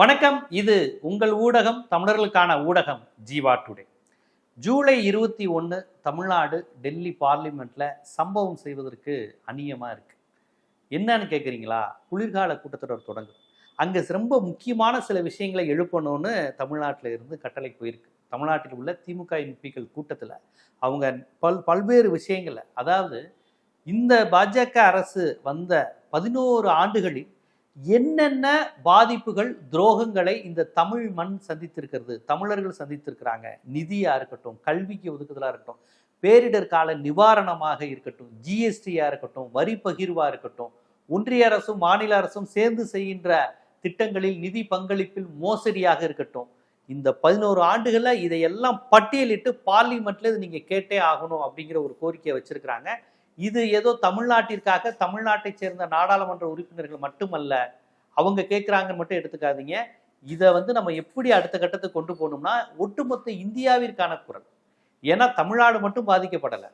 வணக்கம். இது உங்கள் ஊடகம் தமிழர்களுக்கான ஊடகம் ஜீவா டுடே. ஜூலை இருபத்தி ஒன்று தமிழ்நாடு டெல்லி பார்லிமெண்ட்ல சம்பவம் செய்வதற்கு அந்நியமாக இருக்கு. என்னன்னு கேட்குறீங்களா குளிர்கால கூட்டத்தொடர் தொடங்கும் அங்கே ரொம்ப முக்கியமான சில விஷயங்களை எழுப்பணும்னு தமிழ்நாட்டில் இருந்து கட்டளை போயிருக்கு. தமிழ்நாட்டில் உள்ள திமுக எம்பிக்கள் கூட்டத்தில் அவங்க பல் பல்வேறு விஷயங்களை அதாவது இந்த பாஜக அரசு வந்த பதினோரு ஆண்டுகளில் என்னென்ன பாதிப்புகள் துரோகங்களை இந்த தமிழ் மண் சந்தித்திருக்கிறது? தமிழர்கள் சந்தித்திருக்கிறாங்க. நிதியா இருக்கட்டும் கல்விக்கு ஒதுக்குதலா இருக்கட்டும் பேரிடர் கால நிவாரணமாக இருக்கட்டும் ஜிஎஸ்டியா இருக்கட்டும் வரி பகிர்வா இருக்கட்டும் ஒன்றிய அரசும் மாநில அரசும் சேர்ந்து செய்கின்ற திட்டங்களில் நிதி பங்களிப்பில் மோசடியாக இருக்கட்டும். இந்த பதினோரு ஆண்டுகளில் இதையெல்லாம் பட்டியலிட்டு பார்லிமெண்ட்ல இது நீங்க கேட்டே ஆகணும் அப்படிங்கிற ஒரு கோரிக்கையை வச்சிருக்கிறாங்க. இது ஏதோ தமிழ்நாட்டிற்காக தமிழ்நாட்டை சேர்ந்த நாடாளுமன்ற உறுப்பினர்கள் மட்டுமல்ல அவங்க கேட்குறாங்கன்னு மட்டும் எடுத்துக்காதீங்க. இதை வந்து நம்ம எப்படி அடுத்த கட்டத்துக்கு கொண்டு போகணும்னா ஒட்டுமொத்த இந்தியாவிற்கான குரல். ஏன்னா தமிழ்நாடு மட்டும் பாதிக்கப்படலை.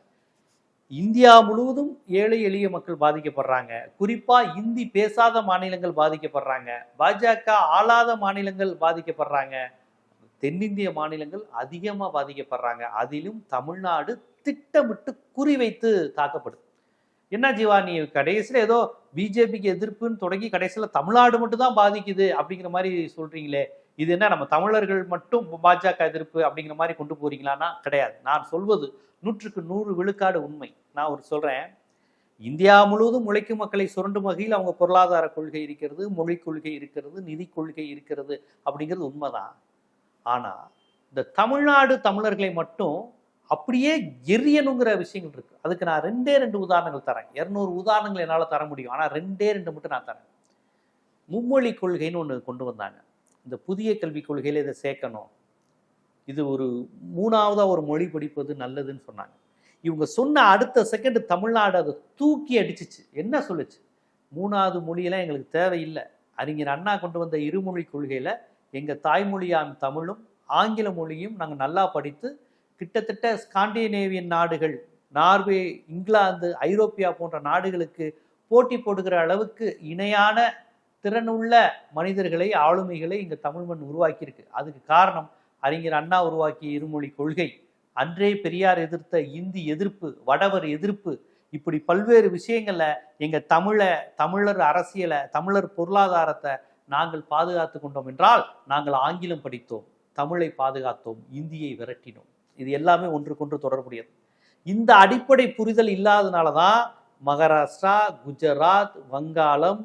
இந்தியா முழுவதும் ஏழை எளிய மக்கள் பாதிக்கப்படுறாங்க. குறிப்பாக இந்தி பேசாத மாநிலங்கள் பாதிக்கப்படுறாங்க. பாஜக ஆளாத மாநிலங்கள் பாதிக்கப்படுறாங்க. தென்னிந்திய மாநிலங்கள் அதிகமாக பாதிக்கப்படுறாங்க. அதிலும் தமிழ்நாடு திட்டமிட்டு குறிவைத்து தாக்கப்படுது. என்ன ஜீவா நீ கடைசியில் ஏதோ பிஜேபிக்கு எதிர்ப்புன்னு தொடங்கி கடைசியில் தமிழ்நாடு மட்டும் தான் பாதிக்குது அப்படிங்கிற மாதிரி சொல்றீங்களே இது என்ன நம்ம தமிழர்கள் மட்டும் பாஜக எதிர்ப்பு அப்படிங்கிற மாதிரி கொண்டு போறீங்களான்னா கிடையாது. நான் சொல்வது நூற்றுக்கு நூறு விழுக்காடு உண்மை. நான் ஒரு சொல்றேன் இந்தியா முழுவதும் உழைக்கும் மக்களை சுரண்டும் வகையில் அவங்க பொருளாதார கொள்கை இருக்கிறது மொழி கொள்கை இருக்கிறது நிதி கொள்கை இருக்கிறது அப்படிங்கிறது உண்மைதான். ஆனால் இந்த தமிழ்நாடு தமிழர்களை மட்டும் அப்படியே எரியணுங்கிற விஷயங்கள் இருக்குது அதுக்கு நான் ரெண்டே ரெண்டு உதாரணங்கள் தரேன். இரநூறு உதாரணங்கள் என்னால் தர முடியும். ஆனால் ரெண்டே ரெண்டு மட்டும் நான் தரேன். மும்மொழி கொள்கைன்னு ஒன்று கொண்டு வந்தாங்க. இந்த புதிய கல்விக் கொள்கையில் இதை சேர்க்கணும். இது ஒரு மூணாவதாக ஒரு மொழி படிப்பது நல்லதுன்னு சொன்னாங்க. இவங்க சொன்ன அடுத்த செகண்ட் தமிழ்நாடு அதை தூக்கி அடிச்சிச்சு. என்ன சொல்லுச்சு? மூணாவது மொழியெல்லாம் எங்களுக்கு தேவையில்லை. அறிஞர் அண்ணா கொண்டு வந்த இருமொழி கொள்கையில் எங்கள் தாய்மொழியான தமிழும் ஆங்கில மொழியும் நாங்கள் நல்லா படித்து கிட்டத்தட்ட ஸ்காண்டினேவியன் நாடுகள் நார்வே இங்கிலாந்து ஐரோப்பியா போன்ற நாடுகளுக்கு போட்டி போடுகிற அளவுக்கு இணையான திறனுள்ள மனிதர்களை ஆளுமைகளை இங்கே தமிழ் மண் உருவாக்கியிருக்கு. அதுக்கு காரணம் அறிஞர் அண்ணா உருவாக்கிய இருமொழி கொள்கை. அன்றே பெரியார் எதிர்த்த இந்தி எதிர்ப்பு வடவர் எதிர்ப்பு இப்படி பல்வேறு விஷயங்களை எங்கள் தமிழை தமிழர் அரசியலை தமிழர் பொருளாதாரத்தை நாங்கள் பாதுகாத்து கொண்டோம் என்றால் நாங்கள் ஆங்கிலம் படித்தோம் தமிழை பாதுகாத்தோம் இந்தியை விரட்டினோம். இது எல்லாமே ஒன்றுக்கொன்று தொடர்புடையது. இந்த அடிப்படை புரிதல் இல்லாதனால தான் மகாராஷ்டிரா குஜராத் வங்காளம்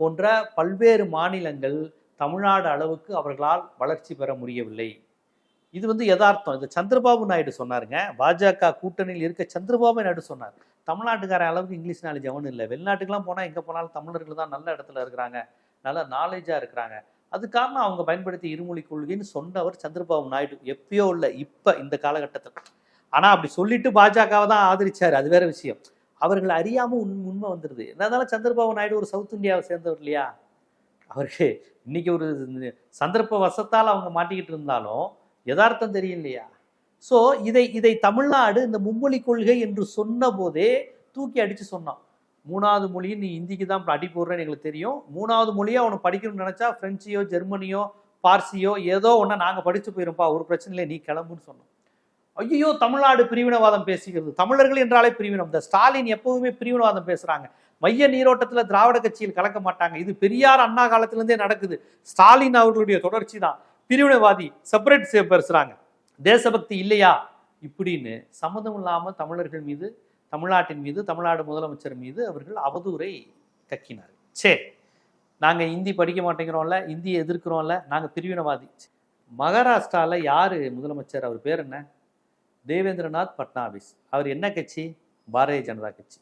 போன்ற பல்வேறு மாநிலங்கள் தமிழ்நாடு அளவுக்கு அவர்களால் வளர்ச்சி பெற முடியவில்லை. இது வந்து யதார்த்தம். இது சந்திரபாபு நாயுடு சொன்னாருங்க பாஜக கூட்டணியில் இருக்க சந்திரபாபு நாயுடு சொன்னார் தமிழ்நாட்டுக்காரன் அளவுக்கு இங்கிலீஷ் நாலேஜ் அவனு இல்லை. வெளிநாட்டுக்கெல்லாம் போனால் எங்கே போனாலும் தமிழர்கள் தான் நல்ல இடத்துல இருக்கிறாங்க. நல்ல நாலேஜாக இருக்கிறாங்க. அது காரணம் அவங்க பயன்படுத்தி இருமொழி கொள்கைன்னு சொன்னவர் சந்திரபாபு நாயுடு. எப்பயோ இல்லை இப்போ இந்த காலகட்டத்தில். ஆனால் அப்படி சொல்லிட்டு பாஜகவை தான் ஆதரிச்சார். அது வேற விஷயம். அவர்கள் அறியாமல் உண் உண்மை வந்துடுது என்னதாலும் சந்திரபாபு நாயுடு ஒரு சவுத் இந்தியாவை சேர்ந்தவர் இல்லையா? அவருக்கு இன்னைக்கு ஒரு சந்தர்ப்ப வசத்தால் அவங்க மாட்டிக்கிட்டு இருந்தாலும் யதார்த்தம் தெரியும் இல்லையா? ஸோ இதை இதை தமிழ்நாடு இந்த மும்மொழி கொள்கை என்று சொன்ன போதே தூக்கி அடித்து சொன்னான். மூணாவது மொழியும் நீ இந்திக்கு தான் அடி போடுறேன்னு எங்களுக்கு தெரியும். மூணாவது மொழியை அவனை படிக்கணும்னு நினச்சா ஃப்ரெஞ்சியோ ஜெர்மனியோ பார்சியோ ஏதோ ஒன்று நாங்கள் படித்து போயிருப்பா. ஒரு பிரச்சனையில நீ கிளம்புன்னு சொன்னோம். ஐயோ தமிழ்நாடு பிரிவினவாதம் பேசுகிறது. தமிழர்கள் என்றாலே பிரிவினம் இந்த ஸ்டாலின் எப்பவுமே பிரிவினவாதம் பேசுகிறாங்க மைய நீரோட்டத்தில் திராவிட கட்சியில் கலக்க மாட்டாங்க. இது பெரியார் அண்ணா காலத்திலேருந்தே நடக்குது. ஸ்டாலின் அவர்களுடைய தொடர்ச்சி தான் பிரிவினவாதி செப்பரேட் பேசுகிறாங்க தேசபக்தி இல்லையா? இப்படின்னு சம்மந்தம் இல்லாமல் தமிழர்கள் மீது தமிழ்நாட்டின் மீது தமிழ்நாடு முதலமைச்சர் மீது அவர்கள் அவதூறை கக்கினார் சரி நாங்கள் இந்தி படிக்க மாட்டேங்கிறோம்ல இந்தியை எதிர்க்கிறோம்ல நாங்கள் பிரிவினவாதி. மகாராஷ்டிராவில் யார் முதலமைச்சர்? அவர் பேர் என்ன? தேவேந்திரநாத் பட்னாவிஸ். அவர் என்ன கட்சி? பாரதிய ஜனதா கட்சி.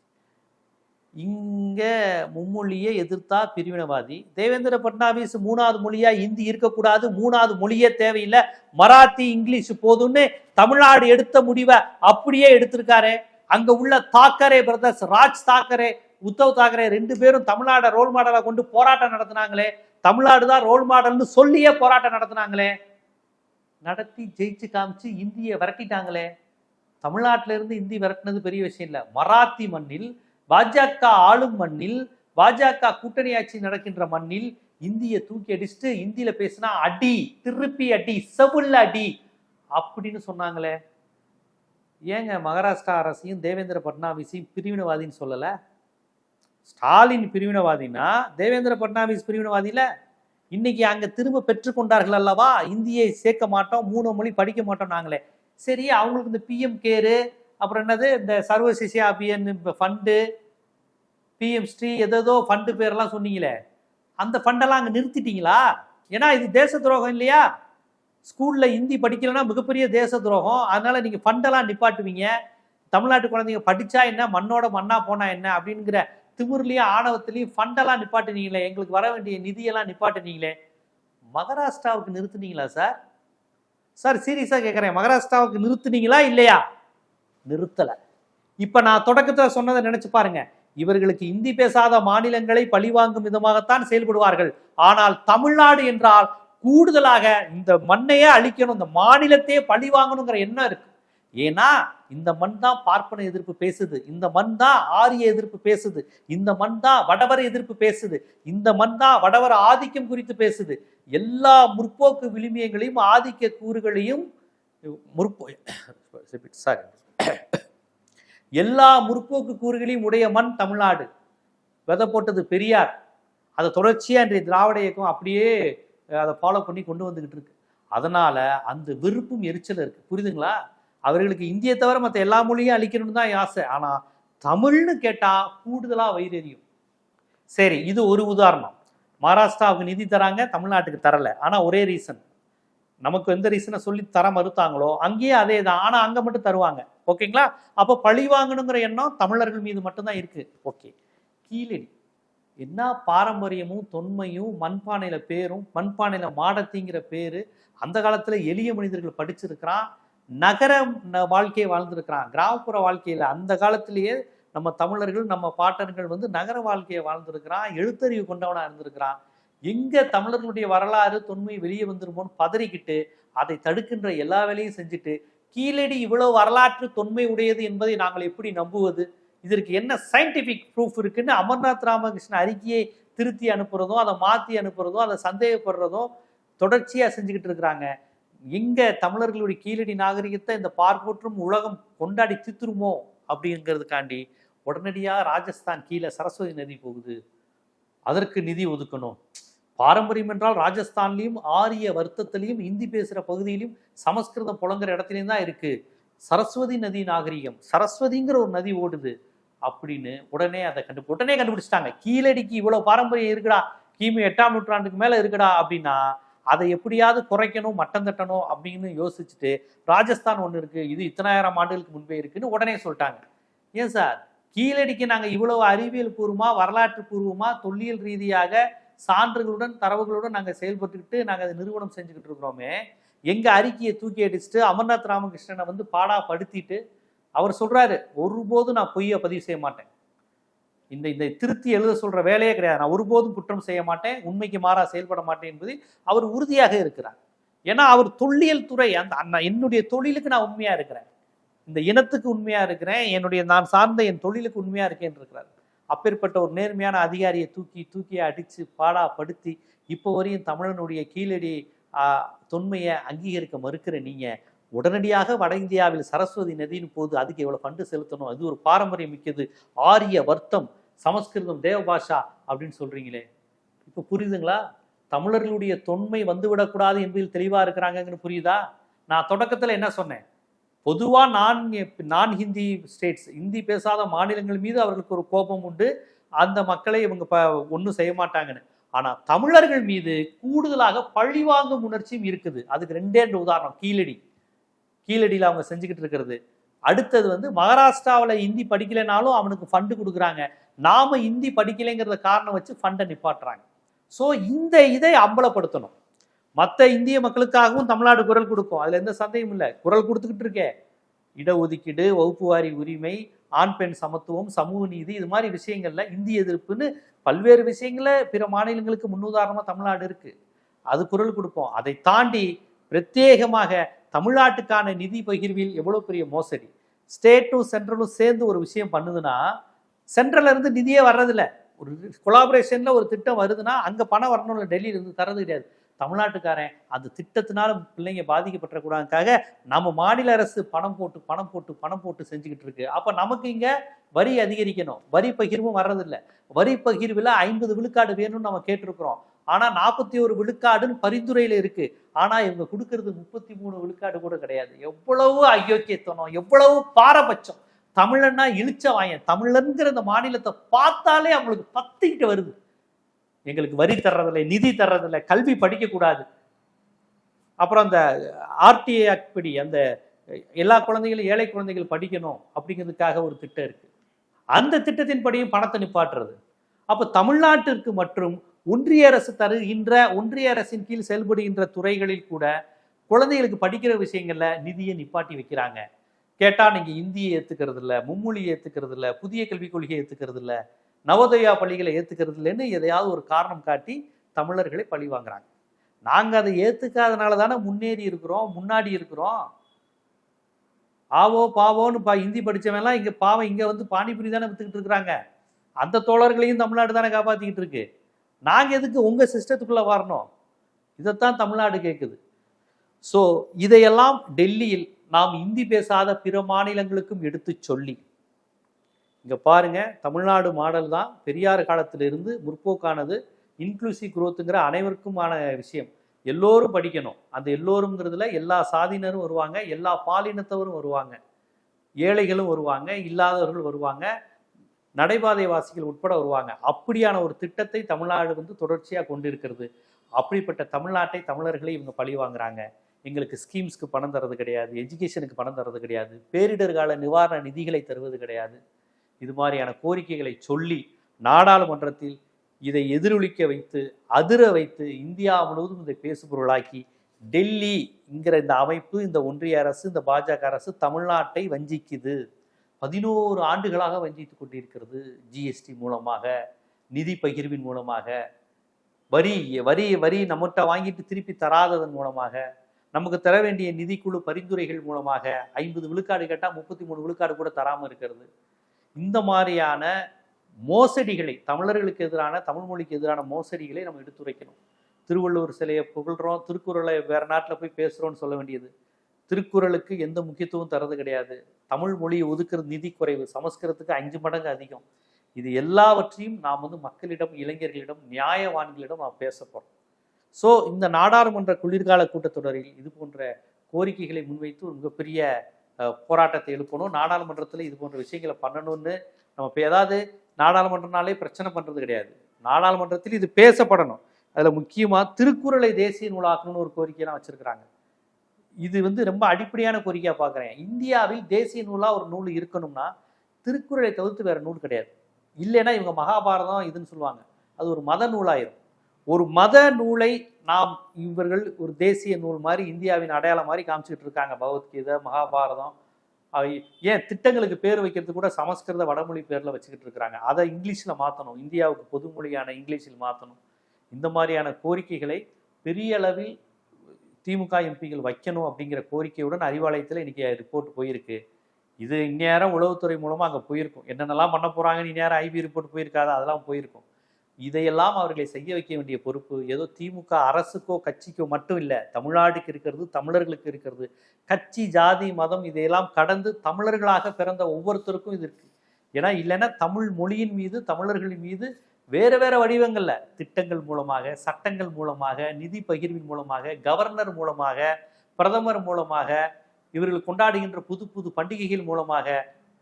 இங்கே மும்மொழியை எதிர்த்தா பிரிவினவாதி. தேவேந்திர பட்னாவிஸ் மூணாவது மொழியாக இந்தி இருக்கக்கூடாது. மூணாவது மொழியே தேவையில்லை. மராத்தி இங்கிலீஷ் போதும்னு தமிழ்நாடு எடுத்த முடிவை அப்படியே எடுத்திருக்காரு. அங்க உள்ள தாக்கரே பிரதர்ஸ் ராஜ் தாக்கரே உத்தவ் தாக்கரே ரெண்டு பேரும் தமிழ்நாடை ரோல் மாடலா கொண்டு போராட்டம் நடத்தினாங்களே. தமிழ்நாடு தான் ரோல் மாடல்னு சொல்லியே போராட்டம் நடத்தினாங்களே. நடத்தி ஜெயிச்சு காமிச்சு இந்தியை விரட்டிட்டாங்களே. தமிழ்நாட்டில இருந்து இந்தி விரட்டினது பெரிய விஷயம் இல்லை. மராத்தி மண்ணில் பாஜக ஆளும் மண்ணில் பாஜக கூட்டணி ஆட்சி நடக்கின்ற மண்ணில் இந்திய தூக்கி அடிச்சுட்டு இந்தியில பேசினா அடி திருப்பி அடி செவுல்ல அடி அப்படின்னு சொன்னாங்களே. ஏங்க மகாராஷ்டிரா அரசையும் தேவேந்திர பட்னாவிஸையும் பிரிவினவாதின்னு சொல்லலை? ஸ்டாலின் பிரிவினவாதினா தேவேந்திர பட்னாவிஸ் பிரிவினவாதியில் இன்னைக்கு அங்கே திரும்ப பெற்றுக்கொண்டார்கள் அல்லவா? இந்தியை சேர்க்க மாட்டோம் மூணு மொழி படிக்க மாட்டோம் நாங்களே. சரி அவங்களுக்கு இந்த பிஎம் கேரு அப்புறம் என்னது? இந்த சர்வ சிஷ்யா அபியன் ஃபண்டு பிஎம் ஸ்ரீ ஏதோ ஃபண்டு பேரெல்லாம் சொன்னீங்களே. அந்த ஃபண்டெல்லாம் அங்கே நிறுத்திட்டீங்களா? ஏன்னா இது தேச துரோகம் இல்லையா? ஸ்கூலில் ஹிந்தி படிக்கலைன்னா மிகப்பெரிய தேச துரோகம். அதனால் நீங்கள் ஃபண்டெல்லாம் நிப்பாட்டுவீங்க. தமிழ்நாட்டு குழந்தைங்க படித்தா என்ன? மண்ணோட மண்ணாக போனால் என்ன? அப்படிங்கிற திமிர்லயும் ஆணவத்திலையும் ஃபண்டெல்லாம் நிப்பாட்டுனீங்களே. எங்களுக்கு வர வேண்டிய நிதியெல்லாம் நிப்பாட்டுனீங்களே. மகாராஷ்டிராவுக்கு நிறுத்துனீங்களா சார்? சார் சீரியஸாக கேட்குறேன் மகாராஷ்டிராவுக்கு நிறுத்துனீங்களா இல்லையா? நிறுத்தலை. இப்போ நான் தொடக்கத்தில் சொன்னதை நினச்சி பாருங்க. இவர்களுக்கு இந்தி பேசாத மாநிலங்களை பழிவாங்கும் விதமாகத்தான் செயல்படுவார்கள். ஆனால் தமிழ்நாடு என்றால் கூடுதலாக இந்த மண்ணையே அழிக்கணும் இந்த மாநிலத்தையே பழி வாங்கணுங்கிற எண்ணம் இருக்கு. ஏன்னா இந்த மண் தான் பார்ப்பன எதிர்ப்பு பேசுது. இந்த மண் தான் ஆரிய எதிர்ப்பு பேசுது. இந்த மண் தான் வடவர் எதிர்ப்பு பேசுது. இந்த மண் தான் வடவர் ஆதிக்கம் குறித்து பேசுது. எல்லா முற்போக்கு விளிமியங்களையும் ஆதிக்க கூறுகளையும் முற்போ சாரி எல்லா முற்போக்கு கூறுகளையும் உடைய மண் தமிழ்நாடு. விதை போட்டது பெரியார். அதை தொடர்ச்சியாக இன்றைய திராவிட இயக்கம் அப்படியே அதை ஃபாலோ பண்ணி கொண்டு வந்துக்கிட்டு இருக்கு. அதனால அந்த வெறுப்பும் எரிச்சல் இருக்கு. புரியுதுங்களா? அவர்களுக்கு இந்தியை தவிர மற்ற எல்லா மொழியும் அழிக்கணும்னு தான் ஆசை. ஆனா தமிழ்னு கேட்டா கூடுதலா எரியும். சரி இது ஒரு உதாரணம். மகாராஷ்டிராவுக்கு நிதி தராங்க தமிழ்நாட்டுக்கு தரல. ஆனா ஒரே ரீசன் நமக்கு எந்த ரீசனை சொல்லி தர மறுத்தாங்களோ அங்கேயே அதே தான். ஆனா அங்க மட்டும் தருவாங்க. ஓகேங்களா? அப்போ பழி வாங்கணுங்கிற எண்ணம் தமிழர்கள் மீது மட்டும்தான் இருக்கு. ஓகே. கீழடி. என்ன பாரம்பரியமும் தொன்மையும் மண்பானையில் பேரும் மண்பானையில் மாடத்திங்கிற பேர் அந்த காலத்தில் எளிய மனிதர்கள் படிச்சிருக்கிறான். நகர வாழ்க்கையை வாழ்ந்திருக்கிறான். கிராமப்புற வாழ்க்கையில் அந்த காலத்திலேயே நம்ம தமிழர்கள் நம்ம பாட்டன்கள் வந்து நகர வாழ்க்கையை வாழ்ந்திருக்கிறான். எழுத்தறிவு கொண்டவனாக இருந்திருக்கிறான். எங்கே தமிழர்களுடைய வரலாறு தொன்மை வெளியே வந்துருமோன்னு பதறிக்கிட்டு அதை தடுக்கின்ற எல்லா வேலையும் செஞ்சுட்டு கீழடி இவ்வளவு வரலாற்று தொன்மை உடையது என்பதை நாங்கள் எப்படி நம்புவது? இதற்கு என்ன சயின்டிஃபிக் ப்ரூஃப் இருக்குன்னு அமர்நாத் ராமகிருஷ்ணன் அறிக்கையை திருத்தி அனுப்புறதும் அதை மாற்றி அனுப்புறதும் அதை சந்தேகப்படுறதும் தொடர்ச்சியாக செஞ்சுக்கிட்டு இருக்கிறாங்க. எங்கே தமிழர்களுடைய கீழடி நாகரிகத்தை இந்த பார்ப்போற்றும் உலகம் கொண்டாடி தித்துருமோ அப்படிங்கிறதுக்காண்டி உடனடியாக ராஜஸ்தான் கீழே சரஸ்வதி நதி போகுது. அதற்கு நிதி ஒதுக்கணும். பாரம்பரியம் என்றால் ராஜஸ்தான்லேயும் ஆரிய வர்த்தத்திலையும் இந்தி பேசுகிற பகுதியிலையும் சமஸ்கிருதம் புலங்குற இடத்துலையும் தான் இருக்குது சரஸ்வதி நதி நாகரிகம் சரஸ்வதிங்கிற ஒரு நதி ஓடுது. அப்படின்னு உடனே அதை கண்டு உடனே கண்டுபிடிச்சிட்டாங்க. கீழடிக்கு இவ்வளவு பாரம்பரியம் இருக்குடா கிமு எட்டாம் நூற்றாண்டுக்கு மேல இருக்குடா அப்படின்னா அதை எப்படியாவது குறைக்கணும் மட்டம் தட்டணும் அப்படின்னு யோசிச்சுட்டு ராஜஸ்தான் ஒன்று இருக்கு இது இத்தனாயிரம் ஆண்டுகளுக்கு முன்பே இருக்குன்னு உடனே சொல்லிட்டாங்க. ஏன் சார்? கீழடிக்கு நாங்க இவ்வளவு அறிவியல் பூர்வமா வரலாற்று பூர்வமா தொல்லியல் ரீதியாக சான்றுகளுடன் தரவுகளுடன் நாங்க செயல்பட்டுக்கிட்டு நாங்க அதை நிறுவனம் செஞ்சுக்கிட்டு இருக்கிறோமே எங்க அறிக்கையை தூக்கி அடிச்சுட்டு அமர்நாத் ராமகிருஷ்ணனை வந்து பாடா படுத்திட்டு அவர் சொல்றாரு ஒருபோதும் நான் பொய்யை பதிவு செய்ய மாட்டேன். இந்த இந்த திருத்தி எழுத சொல்ற வேலையே கிடையாது. நான் ஒருபோதும் குற்றம் செய்ய மாட்டேன் உண்மைக்கு மாறா செயல்பட மாட்டேன் என்பதில் அவர் உறுதியாக இருக்கிறார். ஏன்னா அவர் தொல்லியல் துறை அந்த என்னுடைய தொழிலுக்கு நான் உண்மையா இருக்கிறேன். இந்த இனத்துக்கு உண்மையா இருக்கிறேன் என்னுடைய நான் சார்ந்த என் தொழிலுக்கு உண்மையா இருக்கேன் இருக்கிறார் அப்பேற்பட்ட ஒரு நேர்மையான அதிகாரியை தூக்கி தூக்கி அடித்து பாடா படுத்தி இப்போ வரையும் தமிழனுடைய கீழடி தொன்மையை அங்கீகரிக்க மறுக்கிற நீங்கள் உடனடியாக வட இந்தியாவில் சரஸ்வதி நதியின் போது அதுக்கு எவ்வளோ ஃபண்டு செலுத்தணும்? அது ஒரு பாரம்பரியம் மிக்கது. ஆரிய வர்த்தம் சமஸ்கிருதம் தேவபாஷா அப்படின்னு சொல்கிறீங்களே இப்போ புரியுதுங்களா? தமிழர்களுடைய தொன்மை வந்துவிடக்கூடாது என்பதில் தெளிவாக இருக்கிறாங்கன்னு புரியுதா? நான் தொடக்கத்தில் என்ன சொன்னேன்? பொதுவாக நான் நான் ஹிந்தி ஸ்டேட்ஸ் ஹிந்தி பேசாத மாநிலங்கள் மீது அவர்களுக்கு ஒரு கோபம் உண்டு. அந்த மக்களை இவங்க ப ஒன்றும் செய்ய மாட்டாங்கன்னு. ஆனால் தமிழர்கள் மீது கூடுதலாக பழிவாங்கும் உணர்ச்சியும் இருக்குது. அதுக்கு ரெண்டே ரெண்டு உதாரணம். கீழடி. கீழடியில் அவங்க செஞ்சுக்கிட்டு இருக்கிறது. அடுத்தது வந்து மகாராஷ்டிராவில் ஹிந்தி படிக்கலைனாலும் அவனுக்கு ஃபண்டு கொடுக்குறாங்க. நாம ஹிந்தி படிக்கலைங்கிறத காரணம் வச்சு ஃபண்டை நிப்பாட்டுறாங்க. ஸோ இந்த இதை அம்பலப்படுத்தணும். மற்ற இந்திய மக்களுக்காகவும் தமிழ்நாடு குரல் கொடுக்கும். அதில் எந்த சந்தேகமும் இல்லை. குரல் கொடுத்துக்கிட்டு இருக்கே. இடஒதுக்கீடு வகுப்பு வாரி உரிமை ஆண் பெண் சமத்துவம் சமூக நீதி இது மாதிரி விஷயங்கள்ல இந்திய எதிர்ப்புன்னு பல்வேறு விஷயங்கள பிற மாநிலங்களுக்கு முன்னுதாரணமாக தமிழ்நாடு இருக்கு. அது குரல் கொடுப்போம். அதை தாண்டி பிரத்யேகமாக தமிழ்நாட்டுக்கான நிதி பகிர்வில் எவ்வளோ பெரிய மோசடி? ஸ்டேட்டும் சென்ட்ரலும் சேர்ந்து ஒரு விஷயம் பண்ணுதுன்னா சென்ட்ரல்ல இருந்து நிதியே வர்றதில்ல. ஒரு கொலாபரேஷனில் ஒரு திட்டம் வருதுன்னா அங்கே பணம் வரணும்ல டெல்லியிலேருந்து தரது கிடையாது. தமிழ்நாட்டுக்காரன் அந்த திட்டத்தினால பிள்ளைங்க பாதிக்கப்பட்டக்கூடாதுக்காக நம்ம மாநில அரசு பணம் போட்டு பணம் போட்டு பணம் போட்டு செஞ்சுக்கிட்டு இருக்கு. அப்போ நமக்கு இங்கே வரி அதிகரிக்கணும். வரி பகிர்வும் வர்றதில்ல. வரி பகிர்வில் ஐம்பது விழுக்காடு வேணும்னு நம்ம கேட்டிருக்கிறோம். ஆனா நாற்பத்தி ஒரு விழுக்காடுன்னு பரிந்துரையில இருக்கு. ஆனா இவங்க கொடுக்கறது முப்பத்தி மூணு விழுக்காடு கூட கிடையாது. எவ்வளவு அயோக்கியத்தனம் எவ்வளவு பாரபட்சம். தமிழன்னா இழிச்ச வாயன். தமிழன்கிற இந்த மாநிலத்தை பார்த்தாலே அவங்களுக்கு பத்திக்கிட்டு வருது. எங்களுக்கு வரி தர்றதில்லை நிதி தர்றதில்லை கல்வி படிக்கக்கூடாது. அப்புறம் அந்த ஆர்டிஏ படி அந்த எல்லா குழந்தைகளும் ஏழை குழந்தைகள் படிக்கணும் அப்படிங்கிறதுக்காக ஒரு திட்டம் இருக்கு. அந்த திட்டத்தின்படியும் பணத்தை நிப்பாட்டுறது. அப்போ தமிழ்நாட்டிற்கு மற்றும் ஒன்றிய அரசு தருகின்ற ஒன்றிய அரசின் கீழ் செயல்படுகின்ற துறைகளில் கூட குழந்தைகளுக்கு படிக்கிற விஷயங்கள்ல நிதியை நிப்பாட்டி வைக்கிறாங்க. கேட்டால் நீங்கள் இந்தியை ஏற்றுக்கிறது இல்லை மும்மொழியை ஏற்றுக்கிறது இல்லை புதிய கல்விக் கொள்கையை ஏற்றுக்கிறது இல்லை நவோதயா பள்ளிகளை ஏற்றுக்கிறது இல்லைன்னு எதையாவது ஒரு காரணம் காட்டி தமிழர்களை பழி வாங்குறாங்க. நாங்கள் அதை ஏற்றுக்காதனால தானே முன்னேறி இருக்கிறோம் முன்னாடி இருக்கிறோம். ஆவோ பாவோன்னு பா ஹிந்தி படித்தவன்லாம் இங்கே பாவம் இங்கே வந்து பானிபுரி தானே விற்றுக்கிட்டு இருக்கிறாங்க. அந்த தோழர்களையும் தமிழ்நாடு தானே காப்பாற்றிக்கிட்டு இருக்கு. நாங்கள் எதுக்கு உங்கள் சிஸ்டத்துக்குள்ளே வரணும்? இதைத்தான் தமிழ்நாடு கேட்குது ஸோ இதையெல்லாம் டெல்லியில் நாம் இந்தி பேசாத பிற மாநிலங்களுக்கும் எடுத்து சொல்லி இங்கே பாருங்க தமிழ்நாடு மாடல் தான் பெரியார் காலத்திலிருந்து முற்போக்கானது இன்க்ளூசிவ் குரோத்துங்கிற அனைவருக்குமான விஷயம். எல்லோரும் படிக்கணும். அந்த எல்லோருங்கிறதுல எல்லா சாதியினரும் வருவாங்க எல்லா பாலினத்தவரும் வருவாங்க. ஏழைகளும் வருவாங்க இல்லாதவர்கள் வருவாங்க. நடைபாதை வாசிகள் உட்பட வருவாங்க. அப்படியான ஒரு திட்டத்தை தமிழ்நாடு வந்து தொடர்ச்சியாக கொண்டிருக்கிறது. அப்படிப்பட்ட தமிழ்நாட்டை தமிழர்களை இவங்க பழி வாங்குறாங்க. எங்களுக்கு ஸ்கீம்ஸ்க்கு பணம் தரது கிடையாது. எஜுகேஷனுக்கு பணம் தரது கிடையாது. பேரிடர் கால நிவாரண நிதிகளை தருவது கிடையாது. இது மாதிரியான கோரிக்கைகளை சொல்லி நாடாளுமன்றத்தில் இதை எதிரொலிக்க வைத்து அதிர வைத்து இந்தியா முழுவதும் இதை பேசுபொருளாக்கி டெல்லிங்கிற இந்த அமைப்பு இந்த ஒன்றிய அரசு இந்த பாஜக அரசு தமிழ்நாட்டை வஞ்சிக்குது. பதினோரு ஆண்டுகளாக வஞ்சித்து கொண்டிருக்கிறது ஜிஎஸ்டி மூலமாக நிதி பகிர்வின் மூலமாக வரி வரி வரி நம்மகிட்ட வாங்கிட்டு திருப்பி தராததன் மூலமாக நமக்கு தர வேண்டிய நிதிக்குழு பரிந்துரைகள் மூலமாக ஐம்பது விழுக்காடு கேட்டால் முப்பத்தி மூணு விழுக்காடு கூட தராமல் இருக்கிறது. இந்த மாதிரியான மோசடிகளை தமிழர்களுக்கு எதிரான தமிழ் மொழிக்கு எதிரான மோசடிகளை நம்ம எடுத்துரைக்கணும். திருவள்ளுவர் சிலையை புகழ்கிறோம் திருக்குறளை வேறு நாட்டில் போய் பேசுகிறோம்னு சொல்ல வேண்டியது. திருக்குறளுக்கு எந்த முக்கியத்துவம் தரது கிடையாது. தமிழ் மொழியை ஒதுக்குற நிதி குறைவு சமஸ்கிருதத்துக்கு அஞ்சு மடங்கு அதிகம். இது எல்லாவற்றையும் நாம் வந்து மக்களிடம் இளைஞர்களிடம் நியாயவான்களிடம் நாம் பேச போகிறோம் ஸோ இந்த நாடாளுமன்ற குளிர்கால கூட்டத்தொடரில் இது போன்ற கோரிக்கைகளை முன்வைத்து ஒரு மிகப்பெரிய போராட்டத்தை எழுப்பணும். நாடாளுமன்றத்தில் இது போன்ற விஷயங்களை பண்ணணும்னு நம்ம இப்போ ஏதாவது நாடாளுமன்றனாலே பிரச்சனை பண்ணுறது கிடையாது. நாடாளுமன்றத்தில் இது பேசப்படணும். அதில் முக்கியமாக திருக்குறளை தேசிய நூலாக்கணும்னு ஒரு கோரிக்கையெல்லாம் வச்சுருக்கிறாங்க. இது வந்து ரொம்ப அடிப்படையான கோரிக்கையாக பார்க்குறேன் இந்தியாவில் தேசிய நூலாக ஒரு நூல் இருக்கணும்னா திருக்குறளை தவிர்த்து வேறு நூல் கிடையாது. இல்லைன்னா இவங்க மகாபாரதம் இதுன்னு சொல்லுவாங்க. அது ஒரு மத நூலாயிரும். ஒரு மத நூலை நாம் இவர்கள் ஒரு தேசிய நூல் மாதிரி இந்தியாவின் அடையாளம் மாதிரி காமிச்சிட்டு இருக்காங்க. பகவத்கீதை மகாபாரதம். அவை ஏன் திட்டங்களுக்கு பேர் வைக்கிறது கூட சமஸ்கிருத வடமொழி பேரில் வச்சுக்கிட்டு இருக்கிறாங்க. அதை இங்கிலீஷில் மாற்றணும் இந்தியாவுக்கு பொதுமொழியான இங்கிலீஷில் மாற்றணும் இந்த மாதிரியான கோரிக்கைகளை பெரிய அளவில் திமுக எம்பிகள் வைக்கணும் அப்படிங்கிற கோரிக்கையுடன் அறிவாலயத்தில் இன்னைக்கு ரிப்போர்ட் போயிருக்கு. இது இந்நேரம் உளவுத்துறை மூலமாக அங்கே போயிருக்கும். என்னென்னலாம் பண்ண போகிறாங்கன்னு இந்நேரம் ஐபி ரிப்போர்ட் போயிருக்காது அதெல்லாம் போயிருக்கும். இதையெல்லாம் அவர்களை செய்ய வைக்க வேண்டிய பொறுப்பு ஏதோ திமுக அரசுக்கோ கட்சிக்கோ மட்டும் இல்லை தமிழ்நாட்டுக்கு இருக்கிறது தமிழர்களுக்கு இருக்கிறது. கட்சி ஜாதி மதம் இதையெல்லாம் கடந்து தமிழர்களாக பிறந்த ஒவ்வொருத்தருக்கும் இது இருக்குது ஏன்னா இல்லைன்னா தமிழ் மொழியின் மீது தமிழர்களின் மீது வேறு வேறு வடிவங்களில். திட்டங்கள் மூலமாக சட்டங்கள் மூலமாக நிதி பகிர்வின் மூலமாக கவர்னர் மூலமாக பிரதமர் மூலமாக இவர்கள் கொண்டாடுகின்ற புது புது பண்டிகைகள் மூலமாக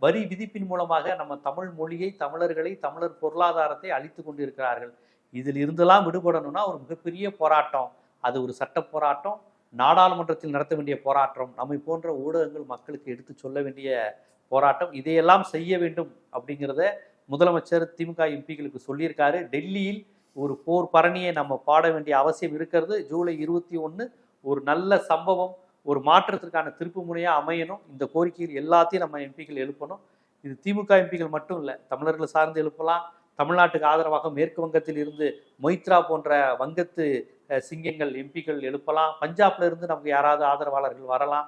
வரி விதிப்பின் மூலமாக நம்ம தமிழ் மொழியை தமிழர்களை தமிழர் பொருளாதாரத்தை அழித்து கொண்டிருக்கிறார்கள். இதில் இருந்தெல்லாம் விடுபடணும்னா ஒரு மிகப்பெரிய போராட்டம். அது ஒரு சட்ட போராட்டம். நாடாளுமன்றத்தில் நடத்த வேண்டிய போராட்டம். நம்மை போன்ற ஊடகங்கள் மக்களுக்கு எடுத்து சொல்ல வேண்டிய போராட்டம். இதையெல்லாம் செய்ய வேண்டும் அப்படிங்கிறத முதலமைச்சர் திமுக எம்பிகளுக்கு சொல்லியிருக்காரு. டெல்லியில் ஒரு போர் பரணியை நம்ம பாட வேண்டிய அவசியம் இருக்கிறது. ஜூலை இருபத்தி ஒன்று ஒரு நல்ல சம்பவம் ஒரு மாற்றத்திற்கான திருப்பு முனையாக அமையணும். இந்த கோரிக்கைகள் எல்லாத்தையும் நம்ம எம்பிகள் எழுப்பணும். இது திமுக எம்பிகள் மட்டும் இல்லை தமிழர்களை சார்ந்து எழுப்பலாம். தமிழ்நாட்டுக்கு ஆதரவாக மேற்கு வங்கத்தில் இருந்து மொய்த்ரா போன்ற வங்கத்து சிங்கங்கள் எம்பிக்கள் எழுப்பலாம். பஞ்சாப்ல இருந்து நமக்கு யாராவது ஆதரவாளர்கள் வரலாம்.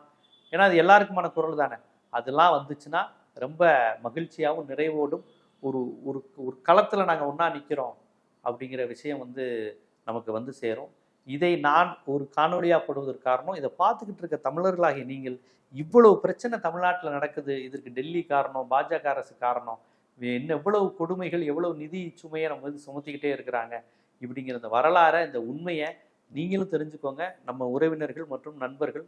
ஏன்னா அது எல்லாருக்குமான குரல் தானே. அதெல்லாம் வந்துச்சுன்னா ரொம்ப மகிழ்ச்சியாகவும் நிறைவோடும் ஒரு ஒரு ஒரு களத்தில் நாங்கள் ஒன்றா நிற்கிறோம் அப்படிங்கிற விஷயம் வந்து நமக்கு வந்து சேரும். இதை நான் ஒரு காணொலியாக போடுவதற்கு காரணம் இதை பார்த்துக்கிட்டு இருக்க தமிழர்களாகிய நீங்கள் இவ்வளவு பிரச்சனை தமிழ்நாட்டில் நடக்குது இதற்கு டெல்லி காரணம் பாஜக அரசு காரணம் என்ன எவ்வளவு கொடுமைகள் எவ்வளவு நிதி சுமையை நம்ம வந்து சுமத்திக்கிட்டே இருக்கிறாங்க இப்படிங்கிற இந்த வரலாறை இந்த உண்மையை நீங்களும் தெரிஞ்சுக்கோங்க. நம்ம உறவினர்கள் மற்றும் நண்பர்கள்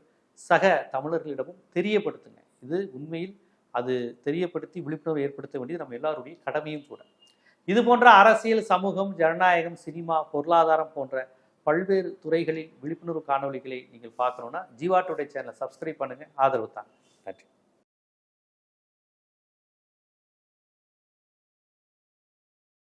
சக தமிழர்களிடமும் தெரியப்படுத்துங்க. இது உண்மையில் அது தெரியப்படுத்தி விழிப்புணர்வு ஏற்படுத்த வேண்டியது நம்ம எல்லாருடைய கடமையும் கூட. இது போன்ற அரசியல் சமூகம் ஜனநாயகம் சினிமா பொருளாதாரம் போன்ற பல்வேறு துறைகளில் விழிப்புணர்வு காணொளிகளை நீங்கள் பார்க்கணுன்னா ஜீவாட்டோடைய சேனலை சப்ஸ்கிரைப் பண்ணுங்கள் ஆதரவு தான். நன்றி.